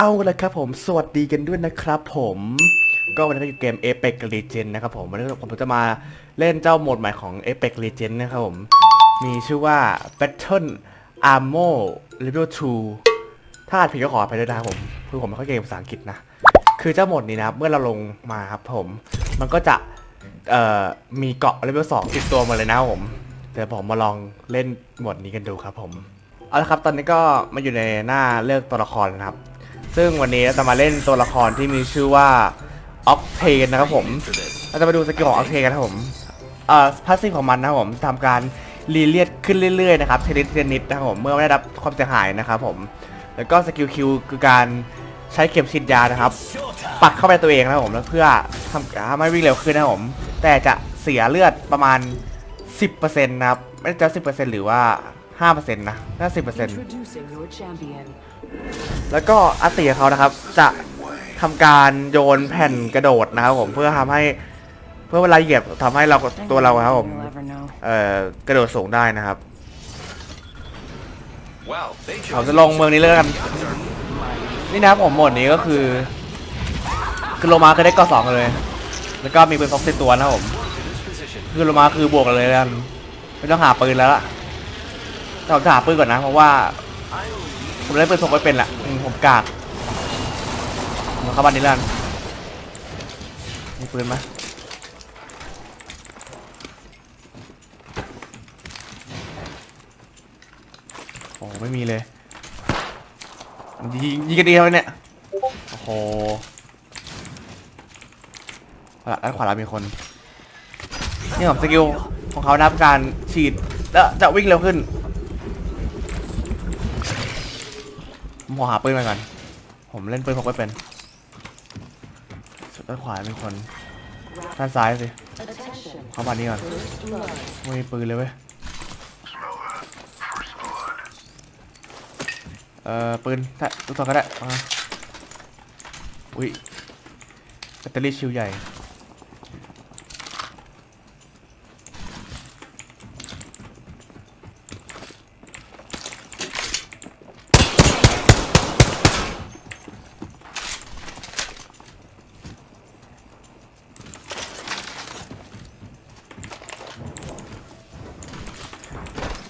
เอาละครับผมสวัสดีกันด้วยนะครับผมก็วันนี้ก็อยู่เกม Apex Legends นะครับผมวันนี้ผมจะมาเล่นเจ้าโหมดใหม่ของ Apex Legends นะครับผม มีชื่อว่า Battle Armor Level 2 ถ้าอ่านผิดก็ขออภัยด้วยนะครับผมคือผมไม่ค่อยเก่งภาษาอังกฤษนะ คือเจ้าโหมดนี้นะเมื่อเราลงมาครับผม มันก็จะมีเกาะ Level 2 ติดตัวมาเลยนะผมเดี๋ยวผมมาลองเล่นโหมดนี้กันดูครับผมเอาละครับตอนนี้ก็มาอยู่ในหน้าเลือกตัวละครนะครับ ซึ่งวันนี้เราจะมาเล่นตัวละครที่มีชื่อว่าออกเทนนะครับผมเราจะมาดูสกิลของออกเทนกันนะครับผมเอ่อพาสซีฟของมันนะครับผมทำการรีเลียดขึ้นเรื่อยๆนะครับเทนิดเทนิดนะครับผมเมื่อไม่ได้รับความเสียหายนะครับผมแล้วก็สกิลคิวคือการใช้เข็มฉีดยานะครับ ปักเข้าไปตัวเองนะครับผมแล้วเพื่อทำทำให้วิ่งเร็วขึ้นนะครับผม แต่จะเสียเลือดประมาณ 10%นะครับไม่ได้จะ10%หรือว่า5%นะน่า10% Introducing your champion. แล้วก็อาติของเขานะครับ จะทำการโยนแผ่นกระโดดนะครับผมเพื่อทำให้เพื่อเวลาเหยียบทำให้เราตัวเราครับผมเอ่อกระโดดสูงได้นะครับเราจะลงเมืองนี้เลยกันนี่นะครับผมหมดนี้ก็คือคือโลมาคือได้กาะสองเลย แล้วก็มีปืนพกติดตัวนะครับผมคือโลมาคือบวกเลยกันไม่ต้องหาปืนแล้วล่ะต่ผมจะหาปืนก่อนนะเพราะว่า ผมเล่นปืนพกไม่เป็นละอืมผมกากมาเข้าบ้านนี้แล้วกันมีปืนไหมโอ้ไม่มีเลยยิงยิงกันดีเลยเนี่ย โอ้โหเอาละด้านขวาเรามีคน นี่ของสกิลของเขานะครับการฉีดแล้วจะวิ่งเร็วขึ้น ขอหาปืนมาก่อน ผมเล่นปืนพกไม่เป็น สุดด้านขวามีคนด้านซ้ายสิเข้ามานี่ก่อนไม่มีปืนเลยเว้ย เอ่อ ปืนถ้าลูกซองก็ได้มาอุ้ยแบตเตอรี่ชิวใหญ่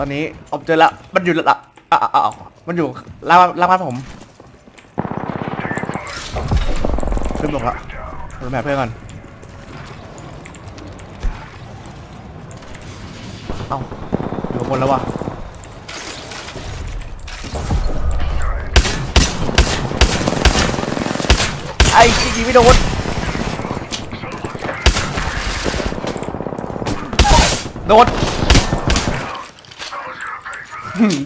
อนนี้ออบเจอละมันอยู่ละอะอะอะมันอยู่ล่างล่างบ้านผมขึ้นบกละดูแมพเพื่อนก่อนเอ้าอยู่บนแล้ววะไอ้ยิงไม่โดนโดน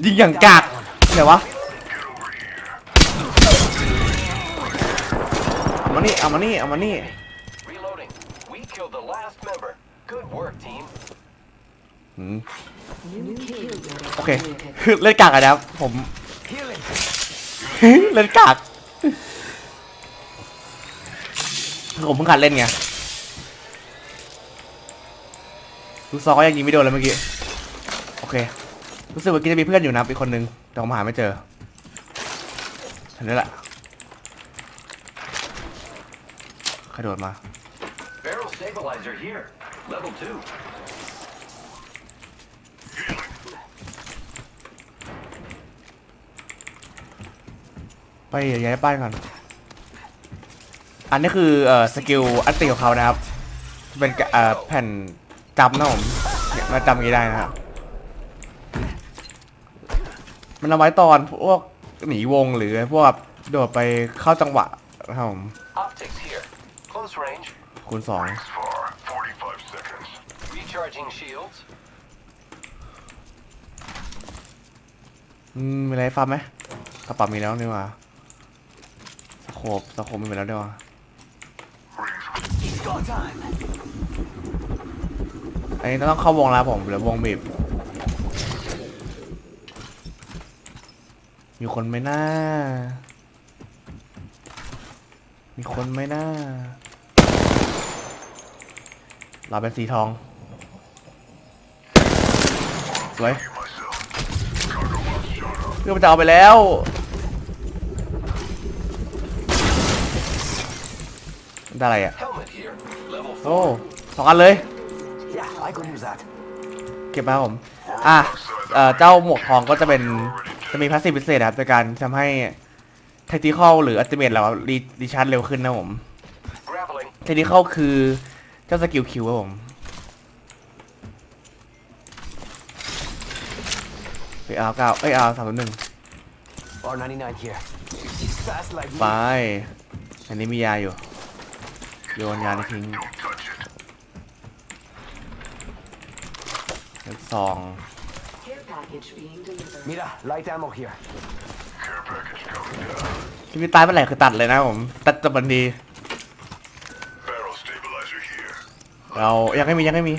ยิงอย่างกากไหนวะเอามานี่เอามานี่เอามานี่ Reloading. We killed the last member. Good work, team. หืม New kill leader โอเค created. คือเล่นกากอะนะครับผม เล่นกากคือผมเพิ่งหัดเล่นไงลูกซองก็ยังยิงไม่โดนเลยเมื่อกี้ โอเค รู้สึกว่ากี้จะมีเพื่อนอยู่นะครับอีกคนนึงแต่ผมหาไม่เจออันนี้แหละกระโดดมา Barrel stabilizer here. Level two. ไปย้ายบ้านก่อน อันนี้คือเอ่อสกิลอันติของเขานะครับ เป็นกะเอ่อแผ่นจำนะผมเนี่ยมาจำอย่างนี้ได้นะครับ มันเอาไว้ตอนพวกหนีวงหรือพวกโดดไปเข้าจังหวะนะครับผม Optics here. Close range. คูณสอง for 45 seconds. Recharging shields. อืมมีอะไรให้ฟาร์มไหมกระเป๋ามีแล้วนี่หว่าสโคปสโคปมีแล้วด้วยว่ะอันนี้ต้องเข้าวงแล้วผมเหลือวงบีบ มีคนไหมน้า มีคนไหมน้า เราเป็นสีทอง สวยเพื่อนมันจะเอาไปแล้ว ได้อะไรอะ Helmet here. Level โอ้ four. สองอันเลย Yeah, I could use that. เก็บมาครับผม อะเอ่อเจ้าหมวกทองก็จะเป็น จะมีพาสซีฟพิเศษนะครับในการทำให้ t ท c ิคอลหรืออัติเมตเรารีรีชาร์จเร็วขึ้นนะครับผม Grappling. เทคนิคอลคือเจ้าสกิลคิวครับผมไปอาเก้าเอ้ยอาสามหนึ่ง R99 here. Fast like ไป me. อันนี้มียาอยู่ โยนยาทิ้ง Don't touch it. เลขสอง Care package being delivered. Mira, light ammo here. Care package coming down. ที่มีตายเมื่อไหร่คือตัดเลยนะครับผม ตัดจะบันดี Barrel stabilizer here. เรายังไม่มียังไม่มี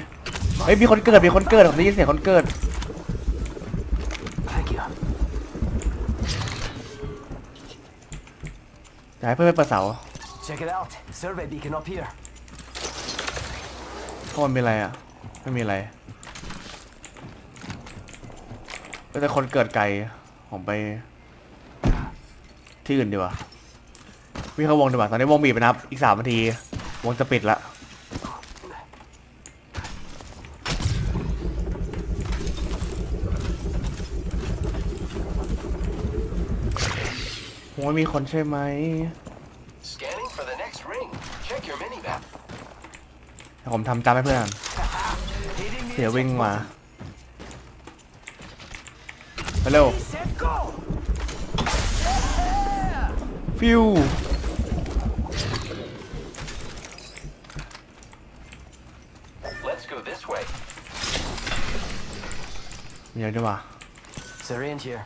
เฮ้ยมีคนเกิดมีคนเกิดผมได้ยินเสียงคนเกิด Thank you. จะให้เพื่อนไปเปิดเสา Check it out. Survey beacon up here. ข้างบนมีอะไรอะ ไม่มีอะไรก็ แต่คนเกิดไกล ผมไป ที่อื่นดีกว่าวิ่งเข้าวงดีกว่าตอนนี้วงบีบไปนะครับ อีกสามนาที วงจะปิดละวงไม่มีคนใช่ไหม Scanning for the next ring. Check your mini map. เดี๋ยวผมทำจำให้เพื่อน Hitting เสียวิ่งมาไป เร็ว Set go! ฟิว Let's go this way. มีอะไรด้วยวะ Syringe here.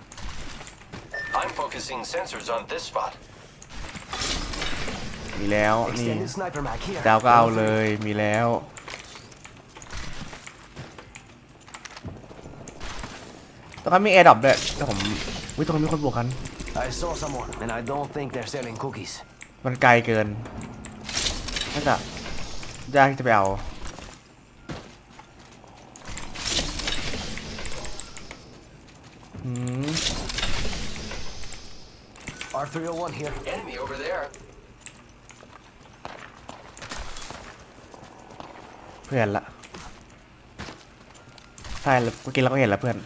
I'm focusing sensors on this spot. มีแล้ว นี่ Extended sniper mag here. ดาวก็เอาเลย มีแล้ว รงนั้นมีแอร์ดรอปด้วยแต่ผมวิตรงนั้นมีคนบวกกัน I saw someone, and I don't think they're selling cookies. มันไกลเกินน่าจะยากที่จะไปเอา อืม R301 here. Enemy over there. เพื่อนละใช่แล้วเมื่อกี้เราก็เห็นแล้วเพื่อน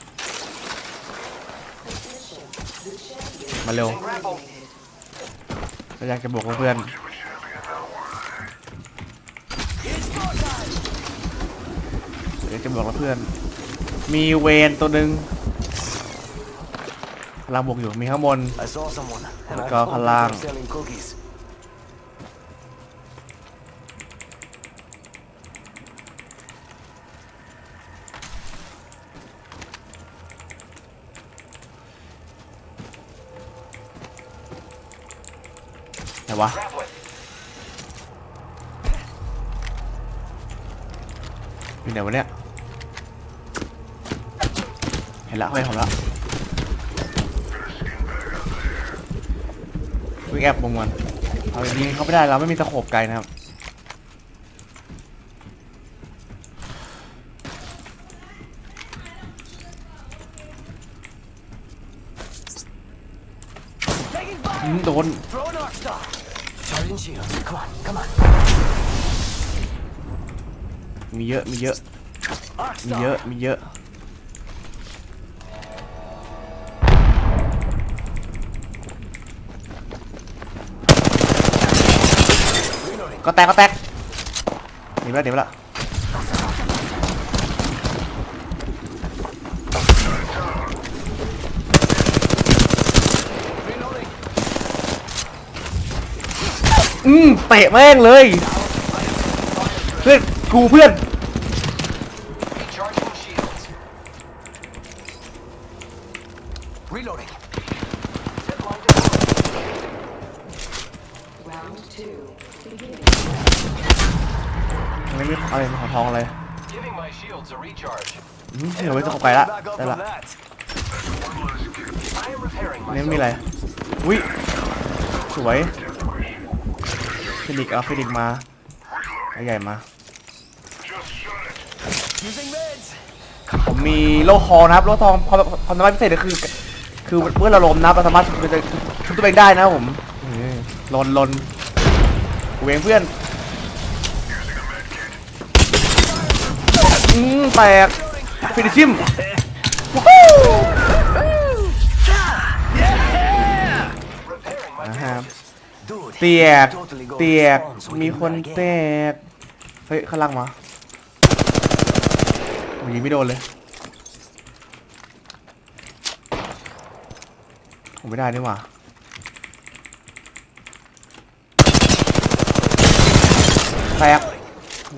มาเร็ว Using grapple. เราอยากจะบอกกับเพื่อนอยากจะบอกกับเพื่อน มีเวนตัวหนึ่งกำลังบวกอยู่มีข้างบน I saw someone, and I Go don't think along. they're selling cookies. ไหนวะอยู่ไหนวะเนี่ย เห็นละเห็นผมละวิ่งแอบมุมมันเอาอย่างนี้เขาไม่ได้เราไม่มีตะโขบไกลนะครับโดน Charging shields. Come on, come on. มีเยอะ มีเยอะ Arc มีเยอะ star. มีเยอะ Reloading. ก็แตกก็แตกหนีไปแล้วหนีไปแล้ว อืมเตะแม่งเลย เพื่อนกูเพื่อน Recharging shields. Reloading. Zipline deployed. Round two. Beginning. ไม่มีอะไรของทองอะไร Giving my shields a recharge. อืมเหลือไว้ตะโขบไกลละ Back up ได้ from ละ that. I am repairing อันนี้ myself. ไม่มีอะไร อุ้ยสวย ฟิลิกเอาฟิลิกมาใหญ่มา ผมมีโล่คอนะครับโล่ทองความความสามารถพิเศษก็คือ คือเมื่อเราล้มนะเราสามารถชุบตัวเองได้นะผมลนลนกูเองเพื่อนอืมแตกฟินิชิมนะครับ เตียก totally go เตียก respawn, so we มี can คน do that แต again. กเฮ้ยข้างล่างมาโอ้ยยิงไม่โดนเลยผมไม่ได้นี่หว่าแตก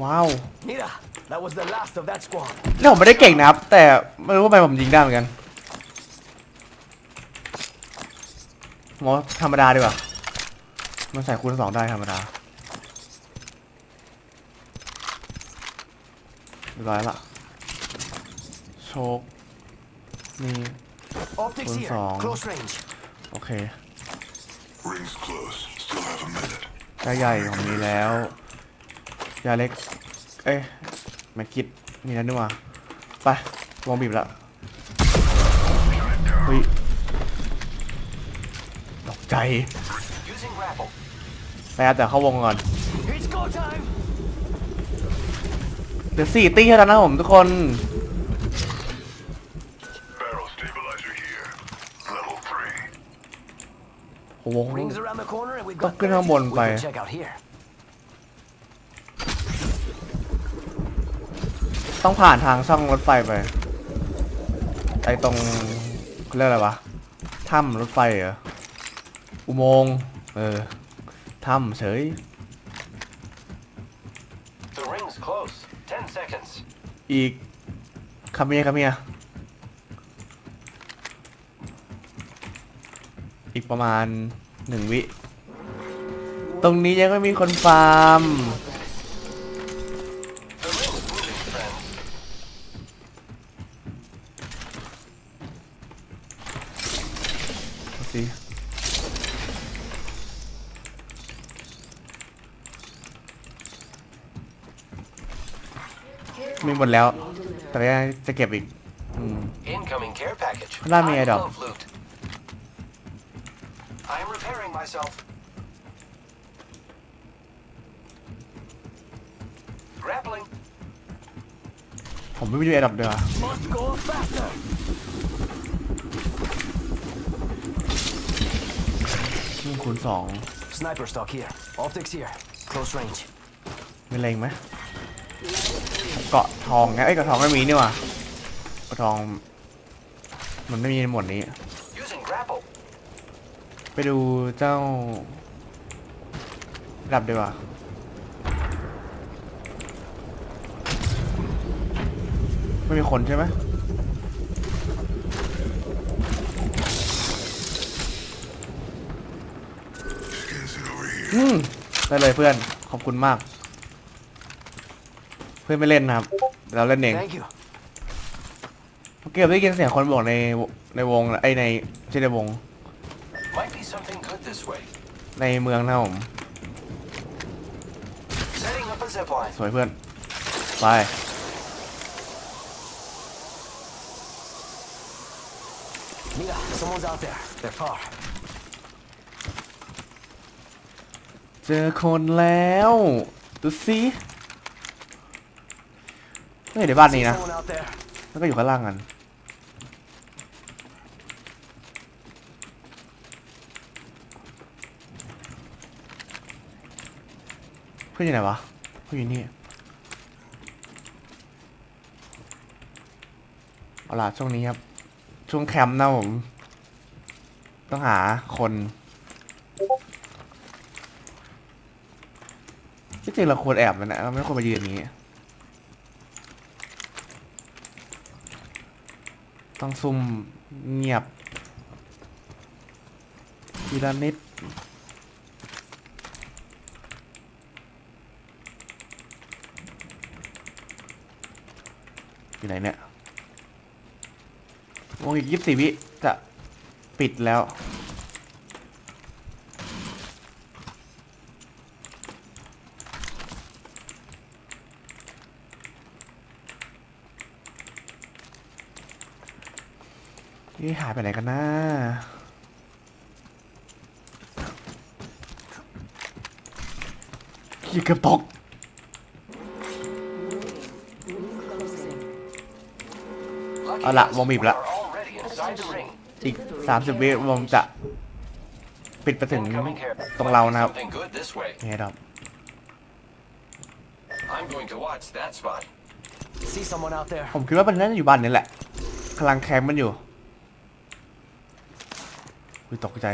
ว้าว Mira, that was the last of that squad. นี่ผมไม่ได้เก่งนะครับ แต่ไม่รู้ว่าทำไมผมยิงได้เหมือนกันหมอธรรมดาดีกว่า มันใส่คูณสองได้ธรรมดาเรียบร้อยละโชคมี Optics One here, song. close range. โอเค Rings close. Still have a minute. ยาใหญ่ของมีแล้วยาเล็ก เอ้ยแม็กกิดมีแล้วนี่หว่าไปวงบีบแล้วเฮ้ยตกใจ Using grapple. ไปอาแต่เข้าวงก่อนเดี๋ยวสี่ตีเท่านั้นนะผมทุกคนโอ้โหต้องขึ้นข้างบนไปต้องผ่านทางช่องรถไฟไปไอตรงเรียกอะไรวะถ้ำรถไฟเหรออุโมงค์เออ ถ้ำเฉย The ring's close. Ten seconds. อีกคาเมียคาเมียอีกประมาณหนึ่งวิ ตรงนี้ยังไม่มีคนฟาร์ม The ring's moving, friends. ดูสิ มีหมดแล้ว แต่ก็ยังจะเก็บอีกอืม Incoming care package. Allow me I it up. love loot. I'm repairing myself. Grappling. ผมไม่มีแอร์ดรอปด้วยว่ะ Must go faster. นี่คูณสอง Sniper stock here. Optics here. Close range. มีอะไรอีกไหม เกาะทองไงเอ้ยเกาะทองไม่มีนี่ว่ะเกาะทอง มันไม่มีในหมวดนี้ Using grapple. ไปดูเจ้าดับดีกว่าไม่มีคนใช่ไหม Scans it over here. อืมได้เลยเพื่อน ขอบคุณมาก เพื่อนไม่เล่นนะครับเดี๋ยวเราเล่นเอง Thank you. เมื่อกี้ผมได้ยินเสียงคนบอกในในวงไอยในไม่ใช่ในวง Might be something good this way. ในเมืองนะครับผม Setting up a zipline. สวยเพื่อน ไป Mira, someone's out there. They're far. เจอคนแล้ว ดูสิ ไม่เห็นในบ้านนี้ See นะ someone out there. แล้วก็อยู่ข้างล่างกันเพื่อนอยู่ไหนวะเพื่อนอยู่นี่เอาล่ะช่วงนี้ครับ ช่วงแคมป์นะผม ต้องหาคนที่จริงเราควรแอบมันนะเราไม่ควรมายืนอย่างนี้ ต้องซุ่มเงียบทีละนิดอยู่ไหนเนี่ยวงอีกยี่สิบสี่วิจะปิดแล้ว นี่หายไปไหนกันนะขี้เกือบตก Closing. เอาละวงบีบละ Are already inside the ring. อีก30วิวงจะ ปิดไปถึง Incoming care. ตรงเรานะครับ Something good this way. นี่ครับ I'm going to watch that spot. See someone out there? ผมคิดว่ามันน่าจะอยู่บ้านนี่แหละกำลังแคมป์มันอยู่ อุ้ยตกใจ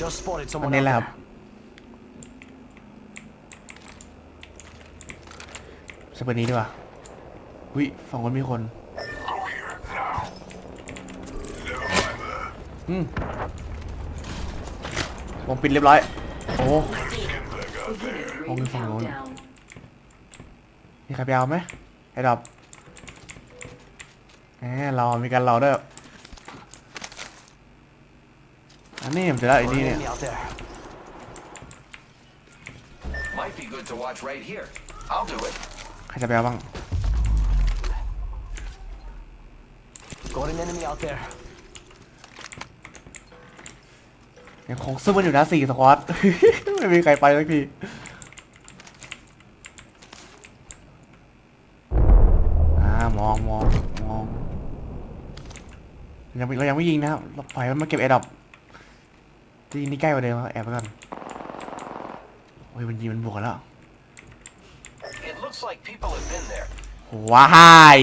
Just spotted อั someone นนี้ out แหละครับ there. สเปนนี้ดีกว่าอุ้ยฝั่งคนมีคน Go here, now. Never mind that. อืมวงปิดเรียบร้อย โอ้ Skin back out there. Beginning Only ring from one. countdown. มีใครไปเอาไหมไอ้ดอบแหมเรามีการรอด้วยอันนี้ผมจะได้ไอ้ Or นี่ an เนี่ย enemy out there. Might be good to watch right here. I'll do it. ใครจะไปเอาบ้าง Got an enemy out there. ยังคงสู้มันอยู่นะสี่สควอต ไม่มีใครไปสักทีอ่ามองมองมองยังไม่เรายังไม่ยิงนะครับเราปล่อยมันมาเก็บแอร์ดรอปจะยิงนี่ใกล้กว่าเดิมครับแอบไปก่อนโอ้ยมันยิงมันบวกกันแล้ว It looks like people have been there. ว้าย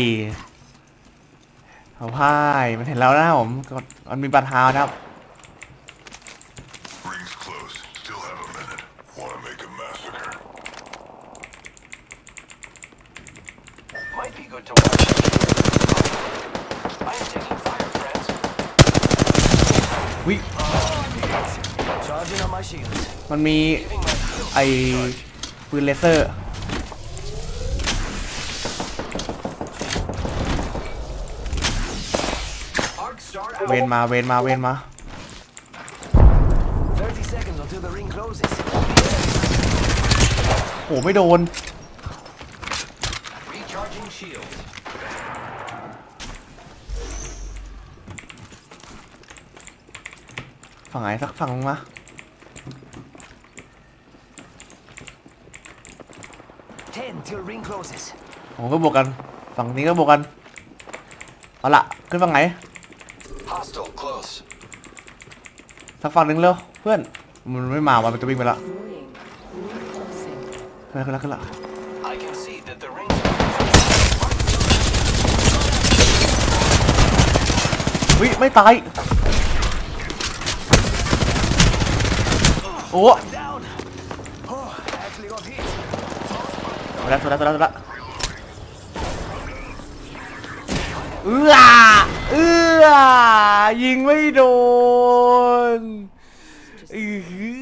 เอาพ่ายมันเห็นแล้วนะครับผมมันมีปัญหานะครับ Ring's close. Still have a minute. Wanna make a massacre? Might be good to watch. I'm taking fire, friends. วิ Charging on my shields. มันมีไอปืนเลเซอร์เวนมาเวนมาเวนมาโอ้ไม่โดนฝั่งไหนสักฝั่งมั้ย 10 till ring closes. ผมก็บวกกัน ฝั่งนี้ก็บวกกัน เอาละขึ้นฝั่งไหน Hostile close. สักฝั่งหนึ่งเร็วเพื่อน มันไม่มาว่ะมันจะวิ่งไปละ Ring. Ring closing. ขึ้นละขึ้นละขึ้นละ I can see that the ring. วิไม่ตาย โอ้ แล้วตัวแล้วตัวแล้วตัวแล้วเอื้อเอื้อยิงไม่โดนเอื้อ